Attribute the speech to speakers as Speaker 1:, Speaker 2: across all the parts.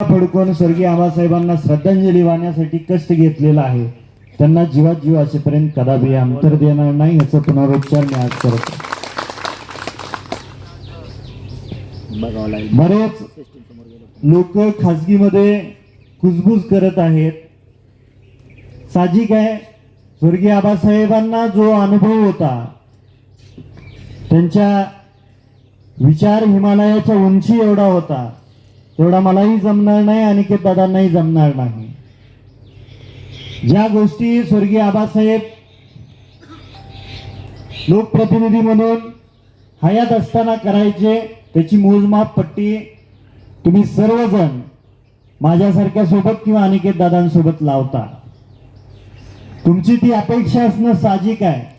Speaker 1: पडकोन स्वर्गीय आबासाहेबांना श्रद्धांजली वाहण्यासाठी कष्ट घेतलेला आहे. त्यांना जीवात जीव असेपर्यंत कदापि अंतर देणार नाही याचा पुनरुच्चार मी आज करतो. बरेच लोक खासगीमध्ये कुजबूज करत आहेत. साहजिक आहे स्वर्गीय आबासाहेबांना जो अनुभव होता त्यांच्या विचार हिमालयाच्या उंची एवढा होता. तेवढा मलाही जमणार नाही अनिकेत दादांनाही जमणार नाही. ज्या गोष्टी स्वर्गीय आबासाहेब लोकप्रतिनिधी म्हणून हयात असताना करायचे त्याची मोजमाप पट्टी तुम्ही सर्वजण माझ्यासारख्या सोबत किंवा अनिकेत दादांसोबत लावता. तुमची ती अपेक्षा असणं साहजिक आहे.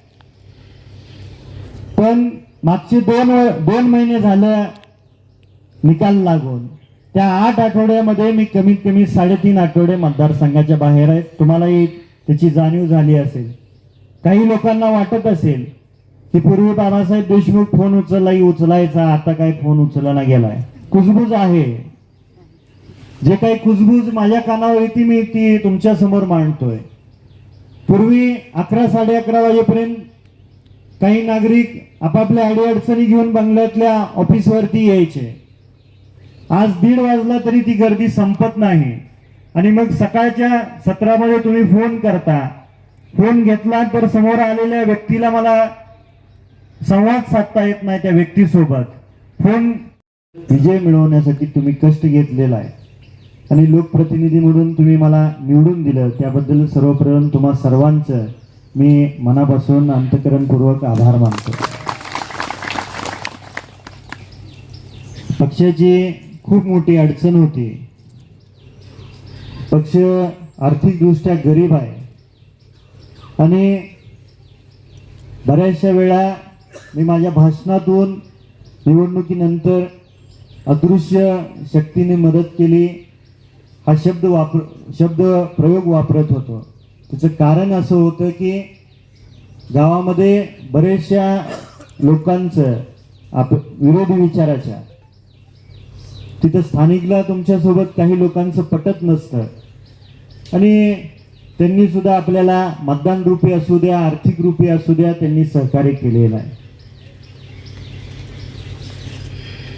Speaker 1: पण मागचे दोन दोन महिने झालं निकाल लागून. त्या आठ आठवड्यामध्ये मी कमीत कमी साडेतीन आठवडे मतदारसंघाच्या बाहेर आहेत तुम्हालाही त्याची जाणीव झाली असेल. काही लोकांना वाटत असेल की पूर्वी बाबासाहेब देशमुख फोन उचललाही उचलायचा आता काय फोन उचलला गेलाय. कुजबूज आहे. जे काही कुजबूज माझ्या कानावर येते मी ती तुमच्यासमोर मांडतोय. पूर्वी अकरा साडे अकरा वाजेपर्यंत काही नागरिक आपापल्या अडीअडचणी घेऊन बंगल्यातल्या ऑफिसवरती यायचे. आज दीड वाजला तरी ती गर्दी संपत नाही. आणि मग सकाळच्या सत्रामध्ये तुम्ही फोन करता. फोन घेतला तर समोर आलेल्या व्यक्तीला मला संवाद साधता येत नाही त्या व्यक्तीसोबत. फोन विजय मिळवण्यासाठी तुम्ही कष्ट घेतलेला आहे. आणि लोकप्रतिनिधी म्हणून तुम्ही मला निवडून दिलं. त्याबद्दल सर्वप्रथम तुम्हा सर्वांचं मी मनापासून अंतकरणपूर्वक आभार मानतो. पक्षाची खूप मोठी अडचण होती. पक्ष आर्थिकदृष्ट्या गरीब आहे. आणि बऱ्याचशा वेळा मी माझ्या भाषणातून निवडणुकीनंतर अदृश्य शक्तीने मदत केली. हा शब्द वापर शब्द प्रयोग वापरत होतो. त्याचं कारण असं होतं की गावामध्ये बरेचशा लोकांचं आप विरोधी विचाराच्या तिथं स्थानिकला तुमच्यासोबत काही लोकांचं पटत नसतं. आणि त्यांनी सुद्धा आपल्याला मतदान रूपी असू द्या आर्थिक रूपी असू द्या त्यांनी सहकार्य केलेलं आहे.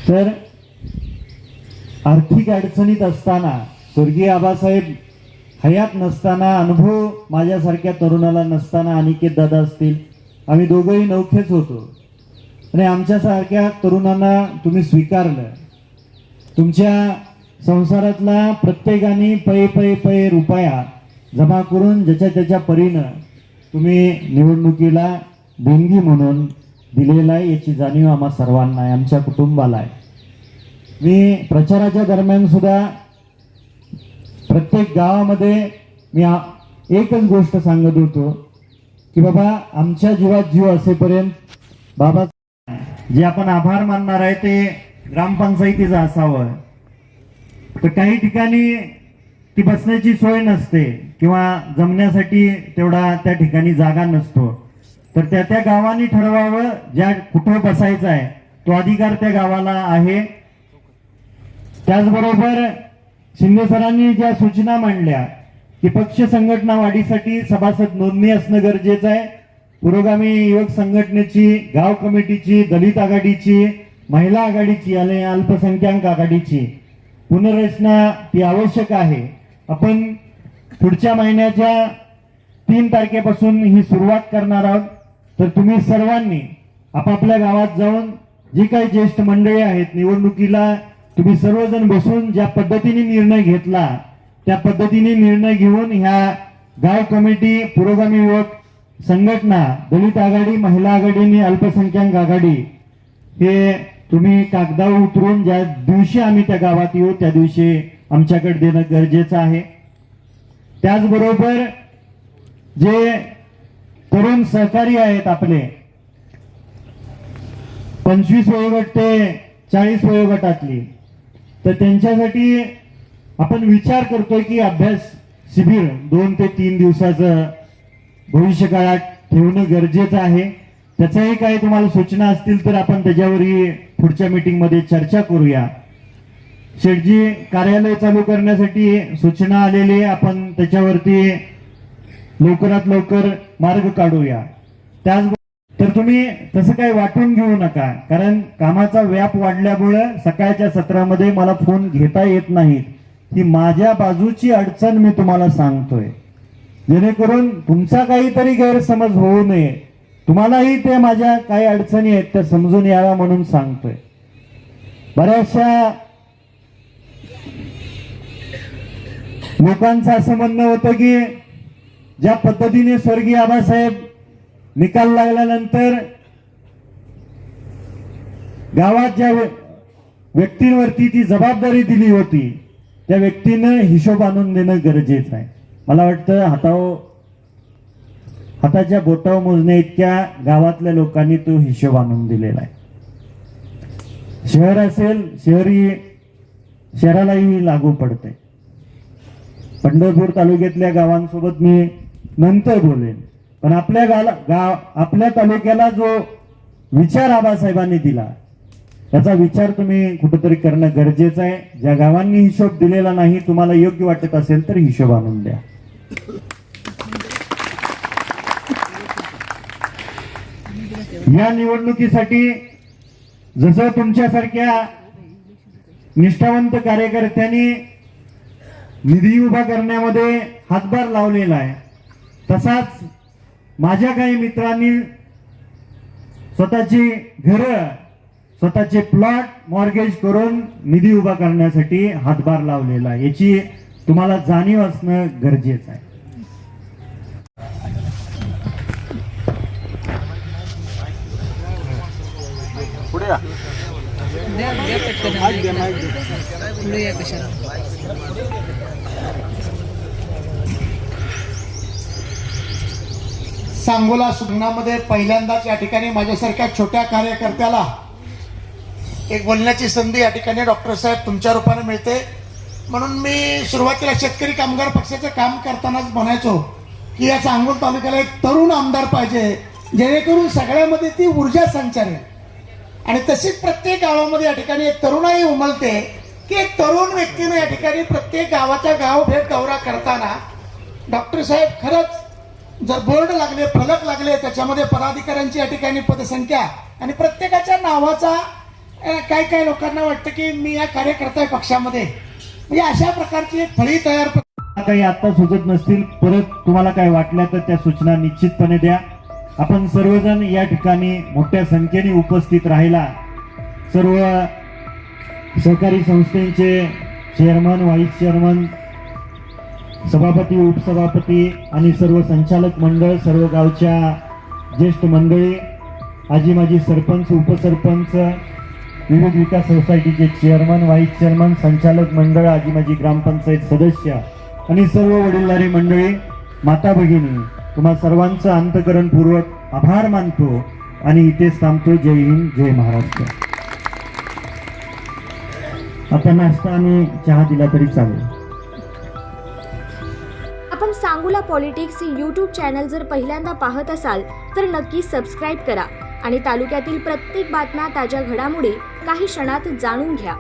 Speaker 1: तर आर्थिक अडचणीत असताना स्वर्गीय आबासाहेब हयात नसताना अनुभव माझ्यासारख्या तरुणाला नसताना अनिकेत दादा असतील. आम्ही दोघंही नौखेच होतो. आणि आमच्यासारख्या तरुणांना तुम्ही स्वीकारलं. तुमच्या संसारातला प्रत्येकाने पै पै पै रुपया जमा करून ज्याच्या त्याच्या परीनं तुम्ही निवडणुकीला देणगी म्हणून दिलेला आहे याची जाणीव आम्हा सर्वांना आहे आमच्या कुटुंबाला आहे. मी प्रचाराच्या दरम्यान सुद्धा प्रत्येक गावामध्ये मी एकच गोष्ट सांगत होतो की बाबा आमच्या जीवात जीव असेपर्यंत बाबा जे आपण आभार मानणार आहे ते ग्रामपंचायतीचं असावं. तर काही ठिकाणी ती बसण्याची सोय नसते किंवा जमण्यासाठी तेवढा त्या ठिकाणी जागा नसतो. तर त्या त्या गावाने ठरवावं ज्या कुठं बसायचं आहे तो अधिकार त्या गावाला आहे. त्याचबरोबर शिंदे सरांनी ज्या सूचना मांडल्या की पक्ष संघटना वाढीसाठी सभासद नोंदणी असणं गरजेचं आहे. पुरोगामी युवक संघटनेची गाव कमिटीची दलित आघाडीची महिला आघाडीची आणि अल्पसंख्याक आघाडीची पुनर्रचना ती आवश्यक आहे. आपण पुढच्या महिन्याच्या तीन तारखेपासून ही सुरुवात करणार आहोत. तर तुम्ही सर्वांनी आपापल्या गावात जाऊन जी काही ज्येष्ठ मंडळी आहेत निवडणुकीला तुम्ही सर्वजण बसून ज्या पद्धतीने निर्णय घेतला त्या पद्धतीने निर्णय घेऊन ह्या गाव कमिटी पुरोगामी युवक संघटना दलित आघाडी महिला आघाडी आणि अल्पसंख्याक आघाडी हे तुम्ही कागदावर उतरून ज्या दिवशी आम्ही त्या गावात येऊ त्या दिवशी आमच्याकडे देणं गरजेचं आहे. त्याचबरोबर जे तरुण सहकारी आहेत आपले पंचवीस वयोगट ते चाळीस वयोगटातली तर त्यांच्यासाठी आपण विचार करतोय की अभ्यास शिबिर दोन ते तीन दिवसाचं भविष्य काळात ठेवणं गरजेचं आहे. त्याच्याही काही तुम्हाला सूचना असतील तर आपण त्याच्यावरही पुढच्या मीटिंगमध्ये चर्चा करूया. शेठजी कार्यालय चालू करण्यासाठी सूचना आलेली आहे. आपण त्याच्यावरती लवकरात लवकर मार्ग काढूया. त्याच तर तुम्ही तसं काही वाटून घेऊ नका कारण कामाचा व्याप वाढल्यामुळं सकाळच्या सत्रामध्ये मला फोन घेता येत नाहीत ही माझ्या बाजूची अडचण मी तुम्हाला सांगतोय. जेणेकरून तुमचा काहीतरी गैरसमज होऊ नये. तुम्हालाही ते माझ्या काही अडचणी आहेत त्या समजून याव्या म्हणून सांगतोय. बऱ्याचशा लोकांचं असं म्हणणं होतं की ज्या पद्धतीने स्वर्गीय आबासाहेब निकाल लागल्यानंतर गावात ज्या व्य- व्यक्तींवरती ती जबाबदारी दिली होती त्या व्यक्तीनं हिशोब आणून देणं गरजेचं आहे. मला वाटतं हाताव हाताच्या बोटाव मोजण्या इतक्या गावातल्या लोकांनी तो हिशोब आणून दिलेला आहे. शहर असेल शहरी शहरालाही लागू पडते पंढरपूर तालुक्यातल्या गावांसोबत मी नंतर बोलेन. पण आपल्या गाला गाव आपल्या तालुक्याला जो विचार आबासाहेबांनी दिला त्याचा विचार तुम्ही कुठंतरी करणं गरजेचं आहे. ज्या गावांनी हिशोब दिलेला नाही तुम्हाला योग्य वाटत असेल तर हिशोब आणून द्या. या निवडणुकीसाठी जसं तुमच्यासारख्या निष्ठावंत कार्यकर्त्यांनी निधी उभा करण्यामध्ये हातभार लावलेला आहे तसाच माझ्या काही मित्रांनी स्वतःची घरं स्वतःचे प्लॉट मॉर्गेज करून निधी उभा करण्यासाठी हातभार लावलेला आहे. याची तुम्हाला जाणीव असणं गरजेचं आहे.
Speaker 2: सांगोला सुगणामध्ये पहिल्यांदाच या ठिकाणी माझ्यासारख्या छोट्या कार्यकर्त्याला एक बोलण्याची संधी या ठिकाणी डॉक्टर साहेब तुमच्या रूपाने मिळते. म्हणून मी सुरुवातीला शेतकरी कामगार पक्षाचं काम करतानाच म्हणायचो की या सांगोल तालुक्याला एक तरुण आमदार पाहिजे जेणेकरून सगळ्यामध्ये ती ऊर्जा संचारेल. आणि तशीच प्रत्येक गावामध्ये या ठिकाणी एक तरुणाई उमलते की एक तरुण व्यक्तीनं या ठिकाणी प्रत्येक गावाच्या गाव भेट दौरा करताना डॉक्टर साहेब खरंच जर बोर्ड लागले फलक लागले त्याच्यामध्ये पदाधिकाऱ्यांची या ठिकाणी पदसंख्या आणि प्रत्येकाच्या नावाचा काही काही लोकांना वाटतं की मी या कार्यकर्ता पक्षामध्ये. म्हणजे अशा प्रकारची एक फळी तयार
Speaker 1: काही आता सुचत नसतील परत तुम्हाला काय वाटल्या तर त्या सूचना निश्चितपणे द्या. आपण सर्वजण या ठिकाणी मोठ्या संख्येने उपस्थित राहिला. सर्व सहकारी संस्थेचे चेअरमन व्हाईस चेअरमन सभापती उपसभापती आणि सर्व संचालक मंडळ सर्व गावच्या ज्येष्ठ मंडळी आजी माजी सरपंच उपसरपंच विविध विकास सोसायटीचे चेअरमन व्हाईस चेअरमन संचालक मंडळ आजी माजी ग्रामपंचायत सदस्य आणि सर्व वडीलधारी मंडळी माता भगिनी तुम्हा सर्वांचं अंतकरणपूर्वक आभार मानतो आणि इथेच थांबतो. जय हिंद जय महाराष्ट्र. आता नाश्ता आणि चहा दिला तरी चालेल.
Speaker 3: आपण सांगूला पॉलिटिक्स हे यूट्यूब चॅनल जर पहिल्यांदा पाहत असाल तर नक्की सबस्क्राईब करा आणि तालुक्यातील प्रत्येक बातम्या ताज्या घडामोडी काही क्षणात जाणून घ्या.